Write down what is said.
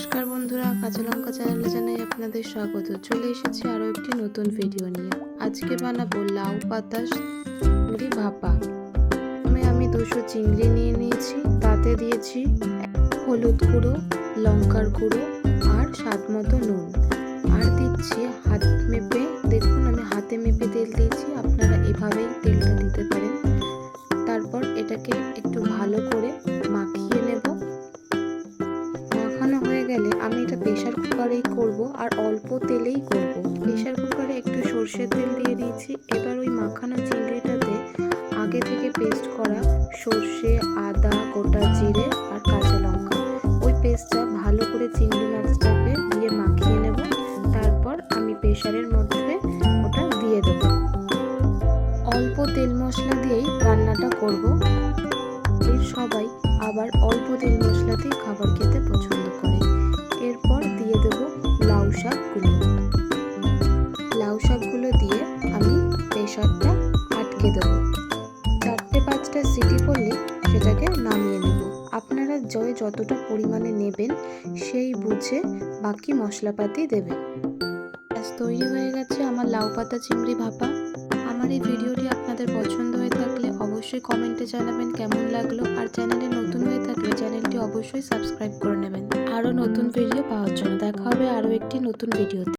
নমস্কার বন্ধুরা, কাঁচা লঙ্কা চ্যানেলে জানাই আপনাদের স্বাগত। চলে এসেছি আরও একটি নতুন ভিডিও নিয়ে। আজকে বানাবো লাউ পাতা চিংড়ি ভাপা। আমি আমি দুশো চিংড়ি নিয়ে নিয়েছি, তাতে দিয়েছি হলুদ গুঁড়ো, লঙ্কার গুঁড়ো আর স্বাদ মতো নুন। আর দিচ্ছি হাত মেপে, দেখুন আমি হাতে মেপে তেল দিয়েছি, আপনারা এভাবেই তেলটা দিতে পারেন। তারপর এটাকে একটু ভালো করে মাখানো হয়ে গেলে আমি এটা প্রেশার কুকারেই করব আর অল্প তেলেই করব। প্রেশার কুকারে একটু সর্ষের তেল দিয়ে দিয়েছি। এবার ওই মাখানো চিংড়িটাতে আগে থেকে পেস্ট করা সর্ষে, আদা, গোটা জিরে আর কাঁচা লঙ্কা। ওই পেস্টটা ভালো করে চিংড়ি মাছটাকে দিয়ে মাখিয়ে নেব। তারপর আমি প্রেশারের মধ্যে ওটা দিয়ে দেবো। অল্প তেল মশলা দিয়েই রান্নাটা করব। এর সবাই আবার অল্প তেল মশলাতেই খাবার খেতে পছন্দ আটকে দেবো। চারটে পাঁচটা সিটি পড়লে সেটাকে নামিয়ে নেব। আপনারা জয় যতটা পরিমাণে নেবেন, সেই বুঝে বাকি মশলাপাতি দেবেন। ব্যাস, তৈরি হয়ে গেছে আমার লাউ পাতা চিংড়ি ভাপা। আমার এই ভিডিওটি আপনাদের পছন্দ হয়ে থাকলে অবশ্যই কমেন্টে জানাবেন কেমন লাগল। আর চ্যানেলে নতুন হয়ে থাকলে চ্যানেলটি অবশ্যই সাবস্ক্রাইব করে নেবেন। আরও নতুন ভিডিও পাওয়ার জন্য দেখা হবে আরও একটি নতুন ভিডিওতে।